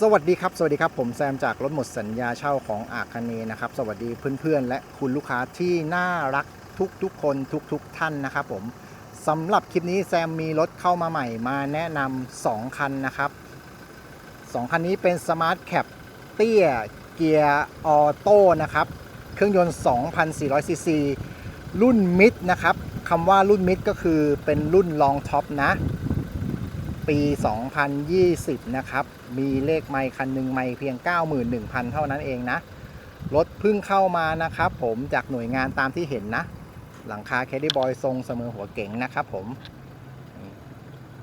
สวัสดีครับ สวัสดีครับ ผมแซมจากรถหมดสัญญาเช่าของอาคเนนะครับ สวัสดีเพื่อนๆ และคุณลูกค้าที่น่ารักทุกๆ คนทุกๆ ท่านนะครับผมสำหรับคลิปนี้แซมมีรถเข้ามาใหม่มาแนะนำ2คันนะครับ 2 คันนี้เป็น Smart Cap เตี้ยเกียร์ออโต้นะครับ เครื่องยนต์ 2,400 ซีซี รุ่นมิดนะครับคำว่ารุ่นมิดก็คือเป็นรุ่นลองท็อปนะ ปี 2020 นะครับ มีเลขไมค์คันหนึ่งไมค์เพียง 91,000 เท่านั้นเองนะ รถเพิ่งเข้ามานะครับผมจากหน่วยงานตามที่เห็นนะ หลังคาแคดดี้บอยทรงเสมอหัวเก๋งนะครับผม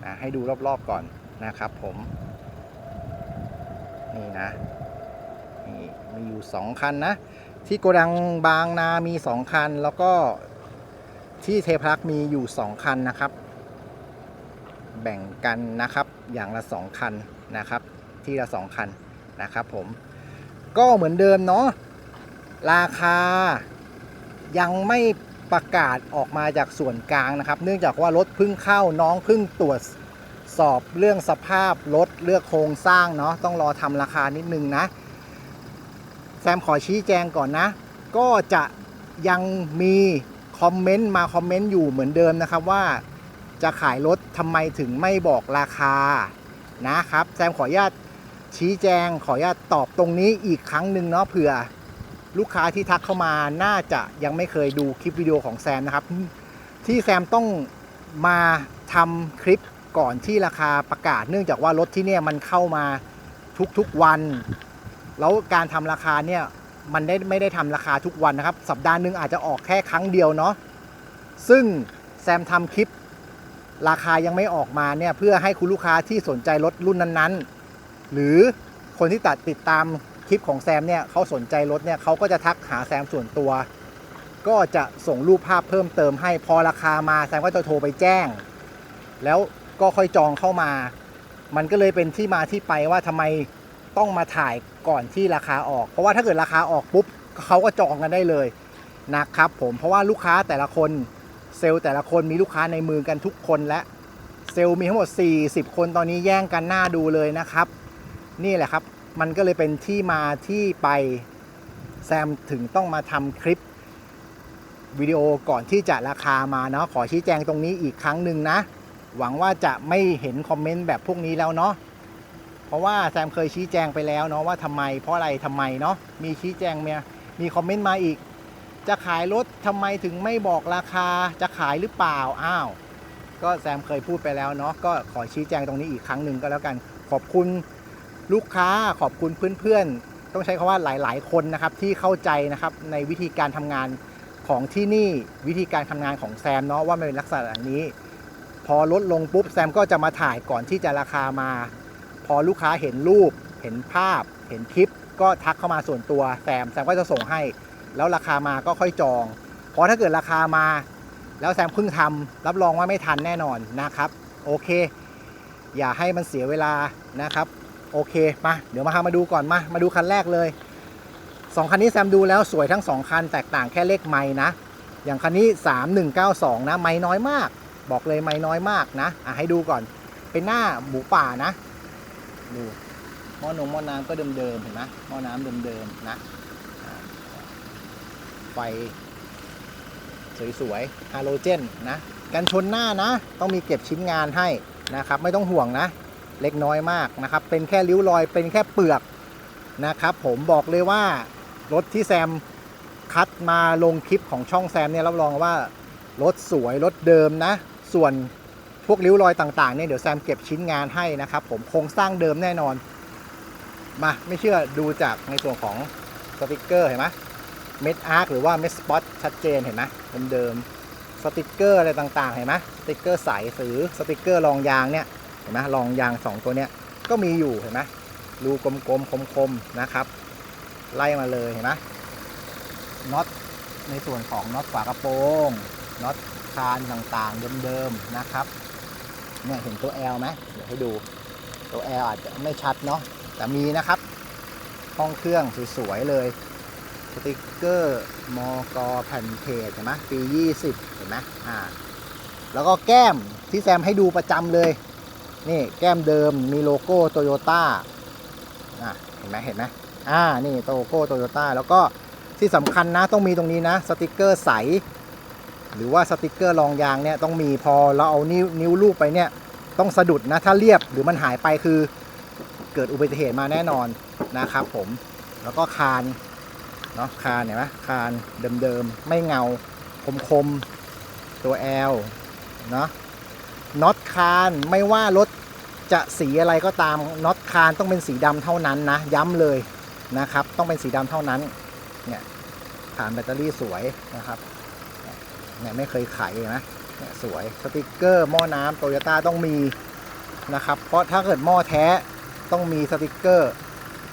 นะให้ดูรอบๆก่อนนะครับผม นี่นะนี่มีอยู่ 2 คันนะ ที่โกดังบางนามี 2 คัน แล้วก็ที่เทพรักมีอยู่ 2 คันนะครับ แบ่งกันนะครับอย่างละ 2 คันนะครับ ที่ละ 2 คันนะครับผมก็เหมือนเดิมเนาะราคายังไม่ประกาศออกมาจากส่วนกลางนะครับ เนื่องจากว่ารถเพิ่งเข้าน้องเพิ่งตรวจสอบเรื่องสภาพรถเลือกโครงสร้างเนาะต้องรอทำราคานิดนึงนะ แซมขอชี้แจงก่อนนะ ก็จะยังมีคอมเมนต์มาคอมเมนต์อยู่เหมือนเดิมนะครับว่า จะขายรถทำไมถึงไม่บอกราคานะครับแซมขออนุญาตชี้แจงขออนุญาตตอบตรงนี้อีกครั้งหนึ่งเนาะเผื่อลูกค้าที่ทักเข้ามาน่าจะยังไม่เคยดูคลิปวิดีโอของแซมนะครับ ที่แซมต้องมาทำคลิปก่อนที่ราคาประกาศ เนื่องจากว่ารถที่เนี่ยมันเข้ามาทุกๆวัน แล้วการทำราคาเนี่ยมันได้ไม่ได้ทำราคาทุกวันนะครับ สัปดาห์หนึ่งอาจจะออกแค่ครั้งเดียวเนาะซึ่งแซมทำคลิป ราคายังไม่ออกมาเนี่ยเพื่อให้คุณลูกค้าที่สนใจรถรุ่นนั้นๆ หรือคนที่ตัดติดตามคลิปของแซมเนี่ยเขาสนใจรถเนี่ยเขาก็จะทักหาแซมส่วนตัว ก็จะส่งรูปภาพเพิ่มเติมให้พอราคามาแซมก็จะโทรไปแจ้ง แล้วก็ค่อยจองเข้ามา มันก็เลยเป็นที่มาที่ไปว่าทำไมต้องมาถ่ายก่อนที่ราคาออก เพราะว่าถ้าเกิดราคาออกปุ๊บเขาก็จองกันได้เลยนะครับผมเพราะว่าลูกค้าแต่ละคน เซลล์แต่ละคนมีลูกค้าในมือกันทุกคนและเซลล์มีทั้งหมด 40 คนตอนนี้แย่งกันหน้าดูเลยนะครับ นี่แหละครับ มันก็เลยเป็นที่มาที่ไปแซมถึงต้องมาทำคลิปวิดีโอก่อนที่จะราคามาเนาะขอชี้แจงตรงนี้อีกครั้งหนึ่งนะ หวังว่าจะไม่เห็นคอมเมนต์แบบพวกนี้แล้วเนาะเพราะว่าแซมเคยชี้แจงไปแล้วเนาะว่าทำไมเพราะอะไรทำไมเนาะมีชี้แจงเมียมีคอมเมนต์มาอีก จะขายรถทำไมถึงไม่บอกราคาจะขายหรือเปล่าอ้าวก็แซมเคยพูดไปแล้วเนาะก็ขอชี้แจงตรงนี้อีกครั้งหนึ่งก็แล้วกัน ขอบคุณลูกค้าขอบคุณเพื่อนๆ ต้องใช้คำว่าหลายๆ คนนะครับที่เข้าใจนะครับในวิธีการทำงานของที่นี่วิธีการทำงานของแซมเนาะว่ามันเป็นลักษณะอย่างนี้ พอลดลงปุ๊บแซมก็จะมาถ่ายก่อนที่จะราคามา พอลูกค้าเห็นรูป เห็นภาพ เห็นคลิป ก็ทักเข้ามาส่วนตัวแซมแซมก็จะส่งให้ แล้วราคามาก็ค่อยจอง เพราะถ้าเกิดราคามา แล้วแซมเพิ่งทำรับรองว่าไม่ทันแน่นอนนะครับ โอเค อย่าให้มันเสียเวลานะครับ โอเคมาเดี๋ยวมาพามาดูก่อนมามาดูคันแรกเลยสองคันนี้แซมดูแล้วสวยทั้งสองคันแตกต่างแค่เลขไม้นะ อย่างคันนี้ 3192 นะ ไม้น้อยมาก บอกเลยไม้น้อยมากนะอะให้ดูก่อน เป็นหน้าหมูป่านะ ดูหม้อนมหม้อน้ำก็เดิมๆเห็นไหมหม้อน้ำเดิมๆนะ ไฟสวยๆ ฮาโลเจนนะ กันชนหน้านะ ต้องมีเก็บชิ้นงานให้นะครับ ไม่ต้องห่วงนะ เล็กน้อยมากนะครับ เป็นแค่ริ้วรอย เป็นแค่เปลือกนะครับ ผมบอกเลยว่ารถที่แซมคัดมาลงคลิปของช่องแซมเนี่ยรับรองว่ารถสวยรถเดิมนะ ส่วนพวกริ้วรอยต่างๆเนี่ยเดี๋ยวแซมเก็บชิ้นงานให้นะครับ ผมโครงสร้างเดิมแน่นอน มาไม่เชื่อดูจากในส่วนของสติกเกอร์เห็นไหม เม็ดอาร์คหรือว่าเม็ดสปอตชัดเจนเห็นไหมเดิมๆสติกเกอร์อะไรต่างๆเห็นไหมสติกเกอร์ใสหรือสติกเกอร์รองยางเนี่ยเห็นไหมรองยาง 2 ตัวเนี้ยก็มีอยู่เห็นไหมรูกลมๆคมๆนะครับ ไล่มาเลยเห็นไหมน็อตในส่วนของน็อตฝากระโปรงน็อตคานต่างๆเดิมๆนะครับเนี่ยเห็นตัว L ไหมเดี๋ยวให้ดูตัว L อาจจะไม่ชัดเนาะแต่มีนะครับห้องเครื่องสวยๆเลย สติกเกอร์มกแผ่นเพจเห็นไหมปี 20 เห็นไหมอ่า แล้วก็แก้มที่แซมให้ดูประจำเลย นี่แก้มเดิมมีโลโก้โตโยต้าอะเห็นไหมเห็นไหมอ่า นี่โตโก้โตโยต้าแล้วก็ที่สำคัญนะต้องมีตรงนี้นะ สติกเกอร์ใส หรือว่าสติกเกอร์รองยางเนี่ยต้องมีพอเราเอานิ้วนิ้วลูบไปเนี่ย ต้องสะดุดนะถ้าเรียบหรือมันหายไปคือเกิดอุบัติเหตุมาแน่นอนนะครับผมแล้วก็คาน เนาะคานเห็นไหมคานเดิมๆ ไม่เงาคมๆ ตัว L เนาะน็อตคานไม่ว่ารถจะสีอะไรก็ตามน็อตคานต้องเป็นสีดำเท่านั้นนะ ย้ำเลยนะครับ ต้องเป็นสีดำเท่านั้นเนี่ยฐานแบตเตอรี่สวยนะครับเนี่ยไม่เคยไขนะเนี่ยสวยสติกเกอร์หม้อน้ำโตโยต้าต้องมีนะครับ เพราะถ้าเกิดหม้อแท้ต้องมีสติกเกอร์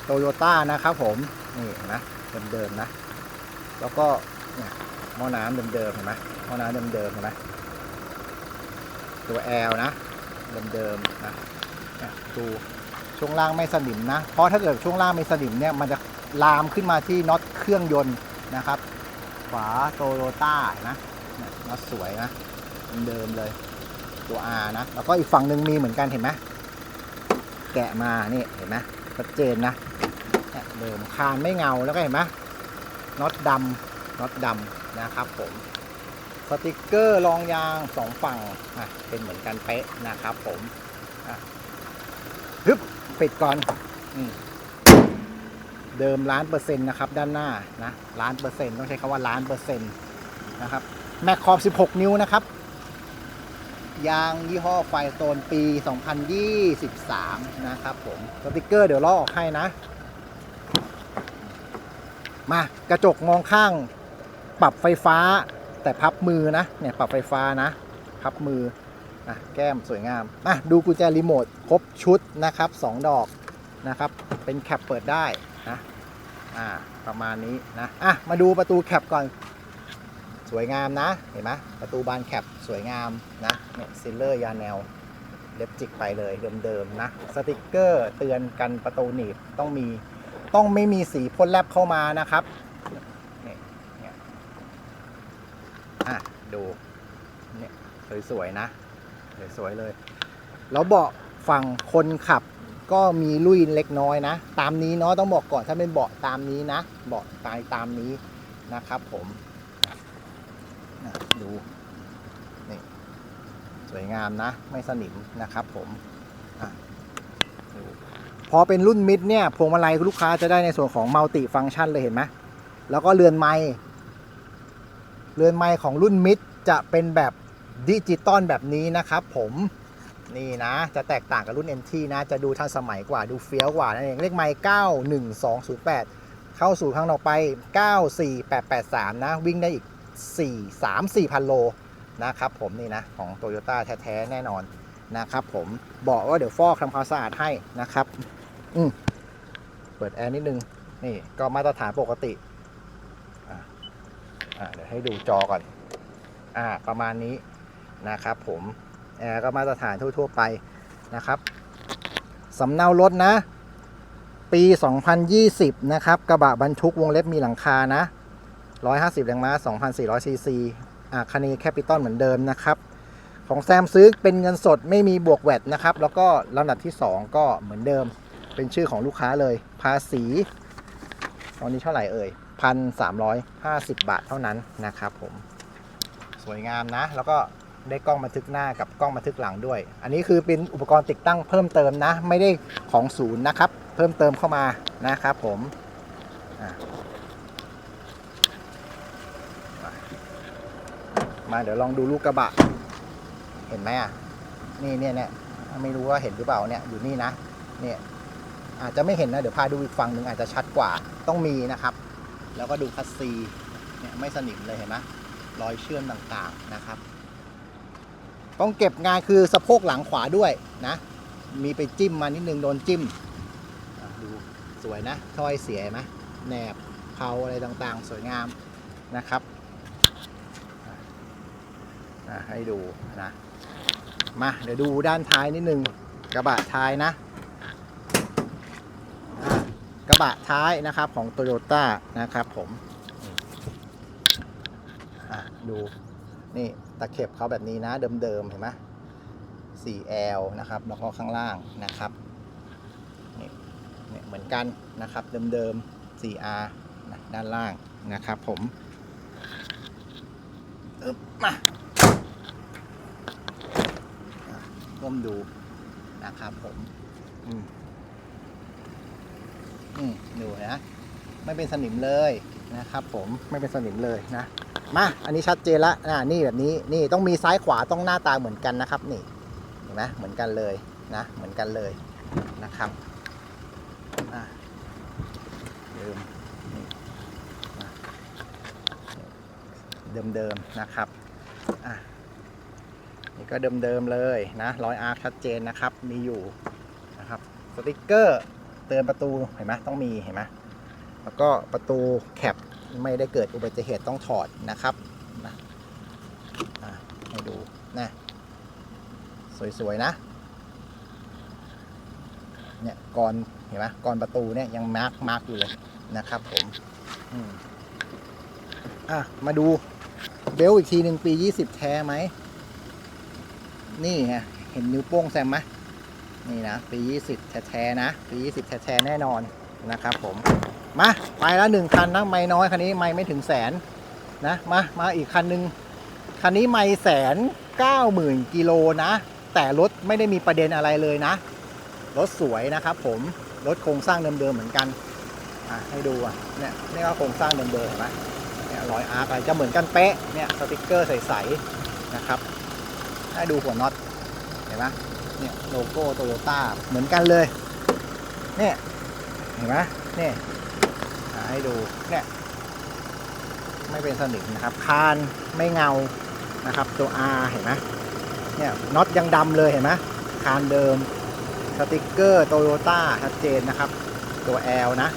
โตโยต้านะครับผม นี่นะ เดิมๆนะ แล้วก็เนี่ยหม้อน้ำเดิมๆเห็นไหมหม้อน้ำเดิมๆเห็นไหมตัว L นะเดิมๆนะเนี่ยดูช่วงล่างไม่สนิมนะ เพราะถ้าเกิดช่วงล่างไม่สนิมเนี่ยมันจะลามขึ้นมาที่น็อตเครื่องยนต์นะครับฝาโตโยต้านะเนี่ยน็อตสวยนะเดิมเลยตัว R นะ แล้วก็อีกฝั่งหนึ่งมีเหมือนกันเห็นไหมแกะมานี่เห็นไหมชัดเจนนะ เดิมคานไม่เงาแล้วก็เห็นไหมน็อตดำน็อตดำนะครับผมสติกเกอร์รองยางสองฝั่งอะเป็นเหมือนกันเป๊ะนะครับผมอะฮึบปิดก่อนอืมเดิมล้านเปอร์เซ็นต์นะครับด้านหน้านะล้านเปอร์เซ็นต์ต้องใช้คำว่าล้านเปอร์เซ็นต์นะครับแม็กขอบ 16 นิ้วนะครับ ยางยี่ห้อไฟโตนปี 2023 นะครับผมสติกเกอร์เดี๋ยวลอกออกให้นะ มากระจกมองข้าง ปรับไฟฟ้า แต่พับมือนะเนี่ยปรับไฟฟ้านะพับมืออะแก้มสวยงามอะดูกุญแจรีโมทครบชุดนะครับ2ดอกนะครับเป็นแคปเปิดได้นะอ่าประมาณนี้นะอะมาดูประตูแคปก่อนสวยงามนะเห็นไหมประตูบานแคปสวยงามนะเนี่ยซิลเลอร์ยาแนวเล็บจิกไปเลยเดิมๆนะสติกเกอร์เตือนกันประตูหนีบต้องมี ต้องไม่มีสีพ่นแลบเข้ามานะครับนี่นี่อะดูเนี่ยสวยๆนะสวยๆเลย แล้วเบาะฝั่งคนขับก็มีลุยเล็กน้อยนะ ตามนี้เนาะต้องบอกก่อนถ้าเป็นเบาะตามนี้นะ เบาะตายตามนี้นะครับผมดูนี่สวยงามนะ ไม่สนิมนะครับผมอะดู พอเป็นรุ่นมิดเนี่ยพวงมาลัยลูกค้าจะได้ในส่วนของมัลติฟัง c t ชันเลยเห็นไหมแล้วก็เรือนไม้เรือนไม้ของรุ่นมิดจะเป็นแบบดิจิตอลแบบนี้นะครับผมนี่นะ จะแตกต่างกับรุ่น MT นะ จะดูทันสมัยกว่าดูเฟี้ยวกว่านั่นเองเลขไม้91208 เข้าสู่ครั้งต่อไป 94883 นะ วิ่งได้อีก 4 3 4พันโลนะครับผมนี่นะ ของโตโยต้าแท้ ๆ แน่นอนนะครับผมบอกว่าเดี๋ยวฟอกทำความสะอาดให้นะครับ อืมเปิดแอร์นิดนึง นี่ ก็มาตรฐานปกติอะอะเดี๋ยวให้ดูจอก่อน อ่า ประมาณนี้นะครับผมแอร์ก็มาตรฐานทั่ว ๆ ไปนะครับสำเนารถนะ ปี 2020 นะครับ กระบะบรรทุกวงเล็บมีหลังคานะ 150แรงม้า2,400ซีซีอ่าคันนี้แคปิตอลเหมือนเดิมนะครับ ของแซมซื้อเป็นเงินสดไม่มีบวกแวดนะครับ แล้วก็ลำดับที่ 2 ก็เหมือนเดิม เป็นชื่อของลูกค้าเลย ภาษี ตอนนี้เท่าไหร่เอ่ย1,350บาทเท่านั้นนะครับผม สวยงามนะ แล้วก็ได้กล้องบันทึกหน้ากับกล้องบันทึกหลังด้วย อันนี้คือเป็นอุปกรณ์ติดตั้งเพิ่มเติมนะ ไม่ได้ของศูนย์นะครับ เพิ่มเติมเข้ามานะครับผมมาเดี๋ยวลองดูลูกกระบะ เห็นไหมอะ นี่เนี่ยเนี่ยไม่รู้ว่าเห็นหรือเปล่าเนี่ยอยู่นี่นะเนี่ย อาจจะไม่เห็นนะเดี๋ยวพาดูอีกฝั่งหนึ่งอาจจะชัดกว่าต้องมีนะครับ แล้วก็ดูคัสซีเนี่ยไม่สนิมเลยเห็นไหมรอยเชื่อมต่างๆนะครับ ต้องเก็บงานคือสะโพกหลังขวาด้วยนะ มีไปจิ้มมานิดนึงโดนจิ้มดูสวยนะถ้อยเสียไหมแหนบเพาอะไรต่างๆ สวยงามนะครับให้ดูนะมาเดี๋ยวดูด้านท้ายนิดนึงกระบะท้ายนะ กระบะท้ายนะครับของ Toyota นะครับผมอะดูนี่ตะเข็บเขาแบบนี้นะเดิมๆเห็นไหม 4L นะครับ แล้วก็ข้างล่างนะครับนี่นี่เหมือนกันนะครับเดิมๆ 4R นะด้านล่างนะครับผมอึ๊บมาอะก้มดูนะครับผมอืม อืมดูนะ ไม่เป็นสนิมเลยนะครับผมไม่เป็นสนิมเลยนะ มา อันนี้ชัดเจนละอ่านี่แบบนี้นี่ต้องมีซ้ายขวาต้องหน้าตาเหมือนกันนะครับ นี่เห็นไหมเหมือนกันเลยนะ เหมือนกันเลยนะครับอะเดิมเดิมๆนะครับอะนี่ก็เดิมๆเลยนะรอยอาร์ชัดเจนนะครับ มีอยู่นะครับ สติกเกอร์ เตือนประตูเห็นไหมต้องมีเห็นไหมแล้วก็ประตูแคปไม่ได้เกิดอุบัติเหตุต้องถอดนะครับนะให้ดูนะสวยๆนะเนี่ยก่อนเห็นไหมก่อนประตูเนี่ยยังมาร์กมาร์กอยู่เลยนะครับผมอะมาดูเบลต์อีกทีหนึ่งปี 20 แท้ไหม นี่ไงเห็นนิ้วโป้งแซมไหม นี่นะปี 20 แท้ๆนะ ปี 20 แท้ๆแน่นอนนะครับผม มาไปแล้วหนึ่งคันนะไม่น้อยคันนี้ไม่ไม่ถึงแสนนะมามาอีกคันหนึ่งคันนี้ไม่แสนเก้าหมื่นกิโลนะ แต่รถไม่ได้มีประเด็นอะไรเลยนะ รถสวยนะครับผมรถโครงสร้างเดิมๆเหมือนกันอะให้ดูอะเนี่ยนี่ก็โครงสร้างเดิมๆเห็นไหมเนี่ยรอยอาร์อะไรจะเหมือนกันเป๊ะเนี่ยสติกเกอร์ใสๆนะครับ ให้ดูหัวน็อตเห็นไหม เนี่ยโลโก้โตโยต้าเหมือนกันเลยเนี่ยเห็นไหมเนี่ยอะให้ดูเนี่ยไม่เป็นสนิมนะครับคานไม่เงานะครับ ตัว R เห็นไหมเนี่ยน็อตยังดำเลยเห็นไหมคานเดิมสติกเกอร์โตโยต้าชัดเจนนะครับ ตัว L นะ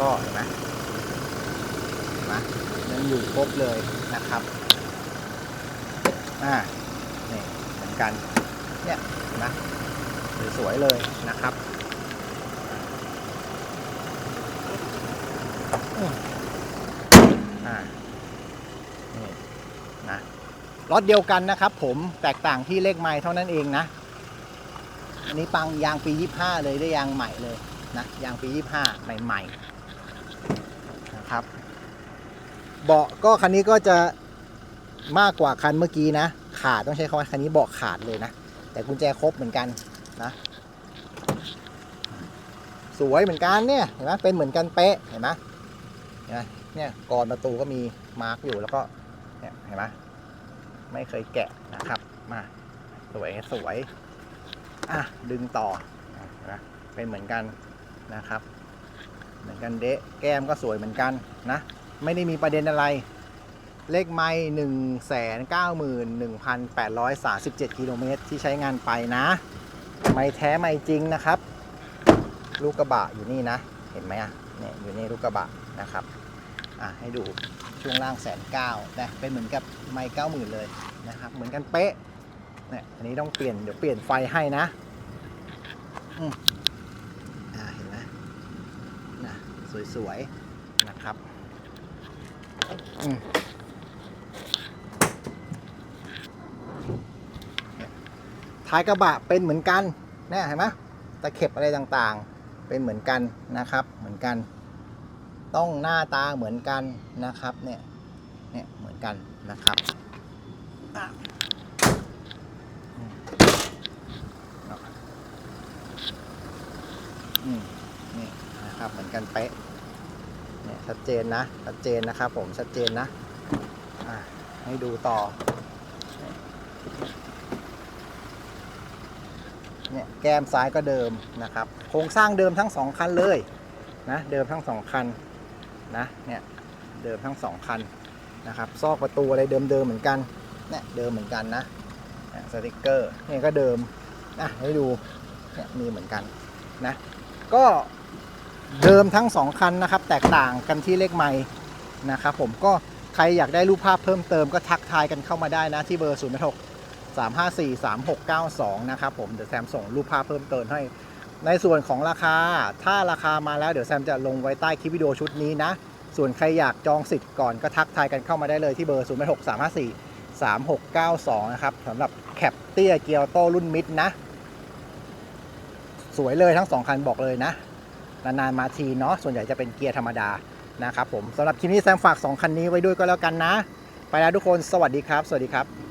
ก็เห็นไหมเห็นไหมยังอยู่ครบเลยนะครับ อ่า นี่เหมือนกัน เนี่ยนไหมสวยๆเลยนะครับนี่นะรถเดียวกันนะครับ ผมแตกต่างที่เลขไม้เท่านั้นเองนะ อันนี้ปังยางปี 25 เลยได้ยางใหม่เลยนะยางปี 25 ใหม่ๆนะครับ เบาะก็คันนี้ก็จะมากกว่าคันเมื่อกี้นะ ขาดต้องใช้คำว่าคันนี้เบาะขาดเลยนะ แต่กุญแจครบเหมือนกันนะสวยเหมือนกันเนี่ยเห็นไหมเป็นเหมือนกันเป๊ะเห็นไหมเห็นไหมเนี่ยกรอนประตูก็มีมาร์กอยู่แล้วก็เนี่ยเห็นไหมไม่เคยแกะนะครับมาสวยสวยอะดึงต่ออะเห็นไหมเป็นเหมือนกันนะครับ เหมือนกันเดะแก้มก็สวยเหมือนกันนะ ไม่ได้มีประเด็นอะไร เลขไม้หนึ่งแสนเก้าหมื่นหนึ่งพันแปดร้อยสาสิบเจ็ดกิโลเมตรที่ใช้งานไปนะ ไม่แท้ไม่จริงนะครับ ลูกกระบะอยู่นี่นะ เห็นไหมอะเนี่ยอยู่ในลูกกระบะนะครับอะให้ดูช่วงล่างแสนเก้านะเป็นเหมือนกับไม้เก้าหมื่นเลยนะครับ เหมือนกันเป๊ะเนี่ยอันนี้ต้องเปลี่ยนเดี๋ยวเปลี่ยนไฟให้นะอืมอ่าเห็นไหมนะสวยๆนะครับอืมเนี่ย ท้ายกระบะเป็นเหมือนกันเนี่ยเห็นไหมตะเข็บอะไรต่างๆ เป็นเหมือนกันนะครับ เหมือนกัน ต้องหน้าตาเหมือนกันนะครับ เนี่ย เนี่ยเหมือนกันนะครับนี่นะครับเหมือนกันเป๊ะเนี่ยชัดเจนนะ ชัดเจนนะครับผมชัดเจนนะให้ดูต่อ เนี่ยแก้มซ้ายก็เดิมนะครับ โครงสร้างเดิมทั้งสองคันเลยนะเดิมทั้งสองคันนะเนี่ยเดิมทั้งสองคันนะครับซอกประตูอะไรเดิมๆเหมือนกันเนี่ยเดิมเหมือนกันนะเนี่ยสติกเกอร์เนี่ยก็เดิมนะให้ดูเนี่ยมีเหมือนกันนะก็เดิมทั้งสองคันนะครับ แตกต่างกันที่เลขไม้นะครับผมก็ใครอยากได้รูปภาพเพิ่มเติมก็ทักทายกันเข้ามาได้นะที่เบอร์0 6 3 5 4 3 6 9 2 นะครับผม เดี๋ยวแซมส่งรูปภาพเพิ่มเติมให้ ในส่วนของราคา ถ้าราคามาแล้วเดี๋ยวแซมจะลงไว้ใต้คลิปวิดีโอชุดนี้นะ ส่วนใครอยากจองสิทธิ์ก่อนก็ทักทายกันเข้ามาได้เลยที่เบอร์ 0 6 3 5 4 3 6 9 2 นะครับสำหรับแคปเตียเกียวโตรุ่นมิดนะ สวยเลยทั้งสองคันบอกเลยนะ นานๆมาทีเนาะ ส่วนใหญ่จะเป็นเกียร์ธรรมดานะครับผมสำหรับคลิปนี้แซมฝาก 2 คันนี้ไว้ด้วยก็แล้วกันนะ ไปแล้วทุกคน สวัสดีครับ สวัสดีครับ